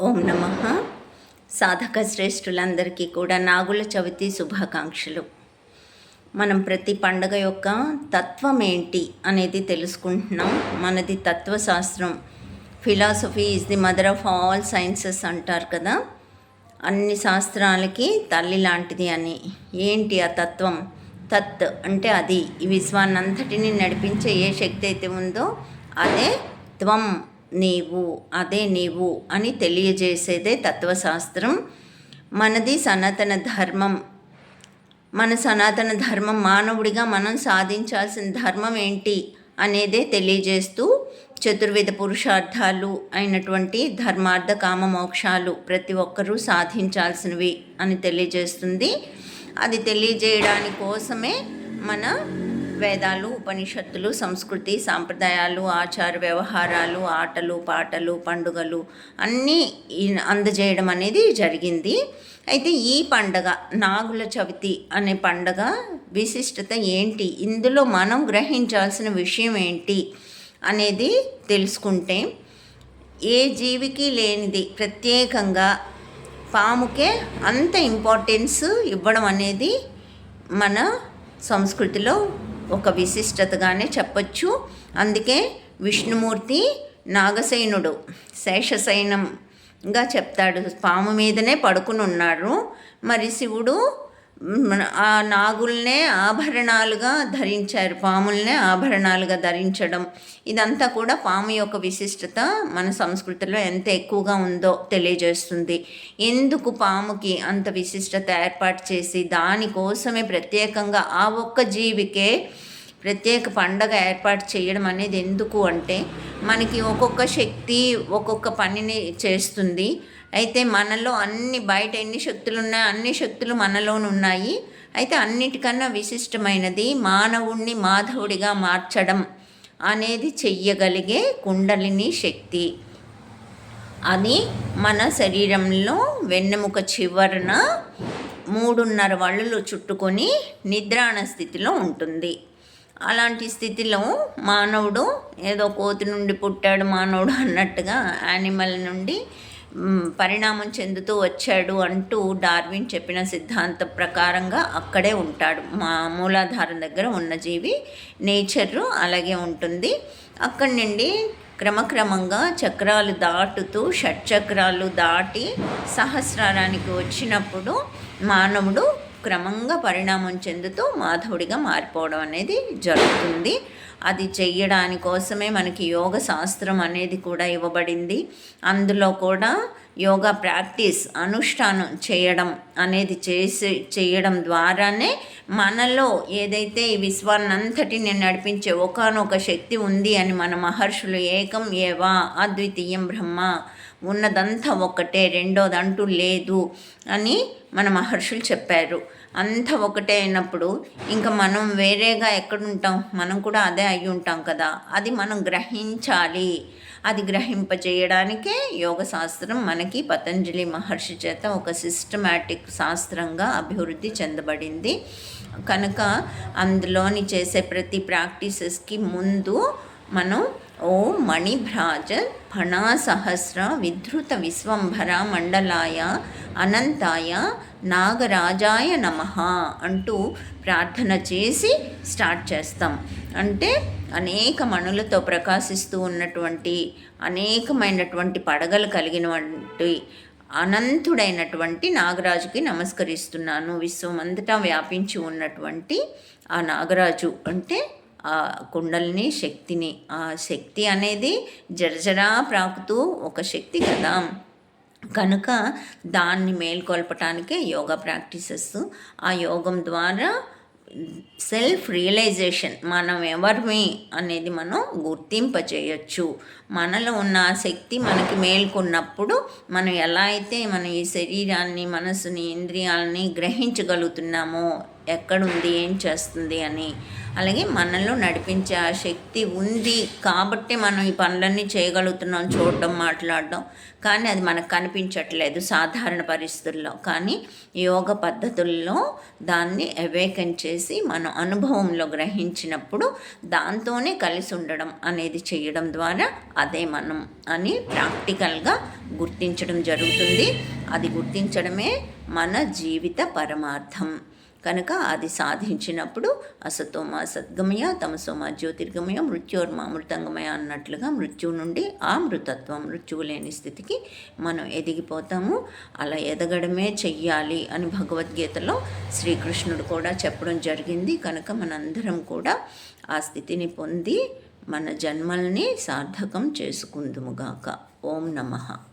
ఓం నమ. సాధక శ్రేష్ఠులందరికీ కూడా నాగుల చవితి శుభాకాంక్షలు. మనం ప్రతి పండగ యొక్క తత్వం ఏంటి అనేది తెలుసుకుంటున్నాం. మనది తత్వశాస్త్రం. Philosophy is the mother of all sciences అంటారు కదా. అన్ని శాస్త్రాలకి తల్లి లాంటిది అని. ఏంటి ఆ తత్వం? తత్ అంటే అది. ఈ విశ్వాన్నంతటిని నడిపించే ఏ శక్తి అయితే ఉందో అదే త్వం. నీవు అదే నీవు అని తెలియజేసేదే తత్వశాస్త్రం. మనది సనాతన ధర్మం. మన సనాతన ధర్మం మానవుడిగా మనం సాధించాల్సిన ధర్మం ఏంటి అనేదే తెలియజేస్తూ చతుర్విధ పురుషార్థాలు అయినటువంటి ధర్మార్థ కామ మోక్షాలు ప్రతి ఒక్కరూ సాధించాల్సినవి అని తెలియజేస్తుంది. అది తెలియజేయడాని కోసమే మన వేదాలు ఉపనిషత్తులు సంస్కృతి సాంప్రదాయాలు ఆచార వ్యవహారాలు ఆటలు పాటలు పండుగలు అన్నీ అందజేయడం అనేది జరిగింది. అయితే ఈ పండగ నాగుల చవితి అనే పండగ విశిష్టత ఏంటి? ఇందులో మనం గ్రహించాల్సిన విషయం ఏంటి అనేది తెలుసుకుంటే ఏ జీవికి లేనిది ప్రత్యేకంగా పాముకే అంత ఇంపార్టెన్స్ ఇవ్వడం అనేది మన సంస్కృతిలో ఒక విశిష్టతగానే చెప్పొచ్చు. అందుకే విష్ణుమూర్తి నాగసేనుడు శేషసైనంగా చెప్తాడు. పాము మీదనే పడుకుని ఉన్నాడు మరి శివుడు ఆ నాగుల్నే ఆభరణాలుగా ధరించారు పాముల్నే ఆభరణాలుగా ధరించడం. ఇదంతా కూడా పాము యొక్క విశిష్టత మన సంస్కృతిలో ఎంత ఎక్కువగా ఉందో తెలియజేస్తుంది. ఎందుకు పాముకి అంత విశిష్టత ఏర్పాటు చేసి దానికోసమే ప్రత్యేకంగా ఆ ఒక్క జీవికే ప్రత్యేక పండగ ఏర్పాటు చేయడం అనేది ఎందుకు అంటే మనకి ఒక్కొక్క శక్తి ఒక్కొక్క పనిని చేస్తుంది. అయితే మనలో అన్ని బయట ఎన్ని శక్తులు ఉన్నాయో అన్ని శక్తులు మనలోనున్నాయి అయితే అన్నిటికన్నా విశిష్టమైనది మానవుణ్ణి మాధవుడిగా మార్చడం అనేది చెయ్యగలిగే కుండలిని శక్తి. అది మన శరీరంలో వెన్నెముక చివరన మూడున్నర వళ్ళు చుట్టుకొని నిద్రాణ స్థితిలో ఉంటుంది. అలాంటి స్థితిలో మానవుడు ఏదో కోతి నుండి పుట్టాడు మానవుడు అన్నట్టుగా యానిమల్ నుండి పరిణామం చెందుతూ వచ్చాడు అంటూ డార్విన్ చెప్పిన సిద్ధాంత ప్రకారంగా అక్కడే ఉంటాడు. మా మూలాధారం దగ్గర ఉన్న జీవి నేచరు అలాగే ఉంటుంది. అక్కడి నుండి క్రమక్రమంగా చక్రాలు దాటుతూ షట్చక్రాలు దాటి సహస్రారానికి వచ్చినప్పుడు మానవుడు క్రమంగా పరిణామం చెందుతూ మాధవుడిగా మారిపోవడం అనేది జరుగుతుంది. అది చెయ్యడాని కోసమే మనకి యోగ శాస్త్రం అనేది కూడా ఇవ్వబడింది. అందులో కూడా యోగా ప్రాక్టీస్ అనుష్ఠానం చేయడం అనేది చేసి చేయడం ద్వారానే మనలో ఏదైతే ఈ విశ్వాన్నంతటిని నడిపించే ఒకానొక శక్తి ఉంది అని మన మహర్షులు ఏకం ఏవా అద్వితీయం బ్రహ్మ ఉన్నదంతా ఒక్కటే రెండోది అంటూ లేదు అని మన మహర్షులు చెప్పారు. అంత ఒకటే అయినప్పుడు ఇంకా మనం వేరేగా ఎక్కడుంటాం? మనం కూడా అదే అయి ఉంటాం కదా. అది మనం గ్రహించాలి. అది గ్రహింపజేయడానికే యోగ శాస్త్రం మనకి పతంజలి మహర్షి చేత ఒక సిస్టమాటిక్ శాస్త్రంగా అభివృద్ధి చెందబడింది. కనుక అందులోని చేసే ప్రతి ప్రాక్టీసెస్కి ముందు మనం ఓ మణిభ్రాజ ఫణాసహస్ర విధృత విశ్వంభర మండలాయ అనంతాయ నాగరాజాయ నమ అంటూ ప్రార్థన చేసి స్టార్ట్ చేస్తాం. అంటే అనేక మణులతో ప్రకాశిస్తూ ఉన్నటువంటి అనేకమైనటువంటి పడగలు కలిగినటువంటి అనంతుడైనటువంటి నాగరాజుకి నమస్కరిస్తున్నాను. విశ్వమంతటా వ్యాపించి ఉన్నటువంటి ఆ నాగరాజు అంటే ఆ కుండల్ని శక్తిని ఆ శక్తి అనేది జరజరా ప్రాకుతూ ఒక శక్తి కదా. కనుక దాన్ని మేల్కొల్పటానికే యోగా ప్రాక్టీసెస్. ఆ యోగం ద్వారా సెల్ఫ్ రియలైజేషన్ మనం ఎవరిమి అనేది మనం గుర్తింపచేయచ్చు మనలో ఉన్న ఆ శక్తి మనకి మేల్కొన్నప్పుడు మనం ఎలా అయితే మన ఈ శరీరాన్ని మనసుని ఇంద్రియాలని గ్రహించగలుగుతున్నామో ఎక్కడుంది ఏం చేస్తుంది అని అలాగే మనలో నడిపించే ఆ శక్తి ఉంది కాబట్టి మనం ఈ పనులన్నీ చేయగలుగుతున్నాం చూడడం మాట్లాడడం. కానీ అది మనకు కనిపించట్లేదు సాధారణ పరిస్థితుల్లో. కానీ యోగ పద్ధతుల్లో దాన్ని అవేకన్ చేసి మనం అనుభవంలో గ్రహించినప్పుడు దాంతోనే కలిసి ఉండడం అనేది చేయడం ద్వారా అదే మనం అని ప్రాక్టికల్గా గుర్తించడం జరుగుతుంది. అది గుర్తించడమే మన జీవిత పరమార్థం. కనుక అది సాధించినప్పుడు అసతోమ సద్గమయ తమసోమ జ్యోతిర్గమయ మృత్యోర్మ అమృతంగమయ అన్నట్లుగా మృత్యువు నుండి ఆ మృతత్వం మృత్యువు లేని స్థితికి మనం ఎదిగిపోతాము. అలా ఎదగడమే చెయ్యాలి అని భగవద్గీతలో శ్రీకృష్ణుడు కూడా చెప్పడం జరిగింది. కనుక మనందరం కూడా ఆ స్థితిని పొంది మన జన్మల్ని సార్థకం చేసుకుందుముగాక ఓం నమః.